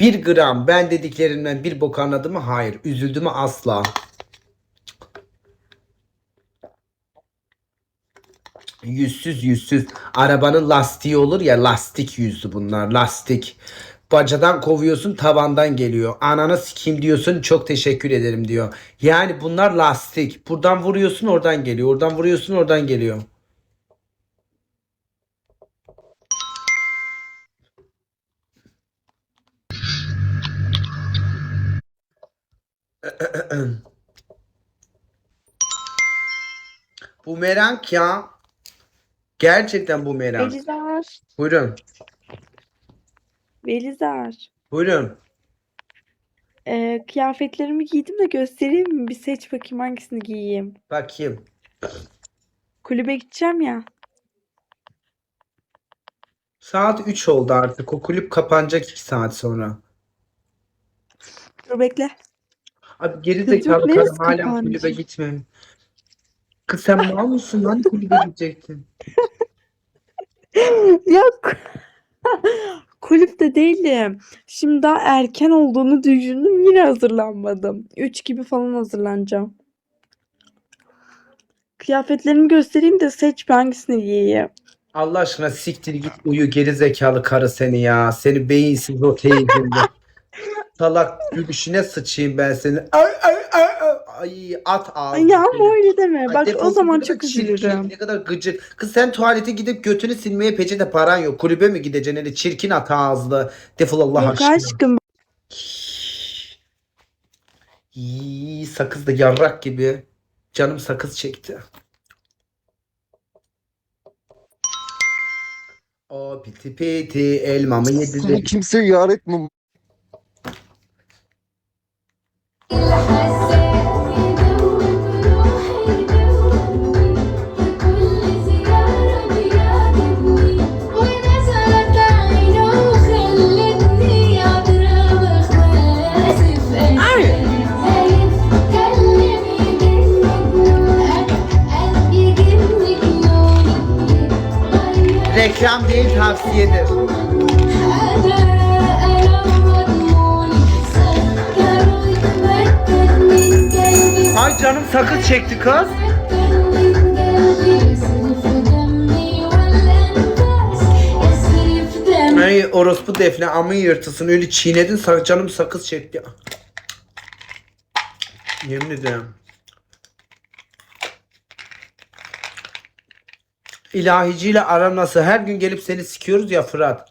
Bir gram ben dediklerimden bir bok anladı mı? Hayır. Üzüldü mü? Asla. Yüzsüz yüzsüz. Arabanın lastiği olur ya lastik yüzlü bunlar lastik. Bacadan kovuyorsun tavandan geliyor. Ananı sikeyim diyorsun çok teşekkür ederim diyor. Yani bunlar lastik. Buradan vuruyorsun oradan geliyor. Oradan vuruyorsun oradan geliyor. Bumerang ya. Gerçekten bumerang. Belizar. Buyurun. Belizar. Buyurun. Ee, kıyafetlerimi giydim de göstereyim mi? Bir seç bakayım hangisini giyeyim. Bakayım. Kulübe gideceğim ya. Saat 3 oldu artık. O kulüp kapanacak 2 saat sonra. Dur bekle. Abi geri zekalı karım hala kulübe gitmem. Kız sen mal mısın lan kulübe gidecektin? Yok. Kulüpte değilim. Şimdi daha erken olduğunu düşündüm. Yine hazırlanmadım. 3 gibi falan hazırlanacağım. Kıyafetlerimi göstereyim de seç bir hangisini giyeyim. Allah aşkına siktir git uyu geri zekalı karı seni ya. Seni beyinsiz o teyzinde. Salak gülüşüne sıçayım ben seni. Ay ay ay ay. Ay at Ay ağzını. ya ama öyle deme. Bak o zaman çok üzülürüm. Ne kadar gıcık. Kız sen tuvalete gidip götünü silmeye peçete paran yok. Kulübe mi gideceksin? Öyle çirkin at ağızlı. Defol Allah Yok aşkına. aşkım. İyi, sakız da yarrak gibi. Canım sakız çekti. O piti piti elmamı yedi Seni de. kimse yar etmem. Reklam değil tavsiyedir. Ay canım sakız çekti kız. Ay orospu defne amı yırtısın öyle çiğnedin canım sakız çekti. Yemin ederim. İlahiciyle aram nasıl? Her gün gelip seni sikiyoruz ya Fırat.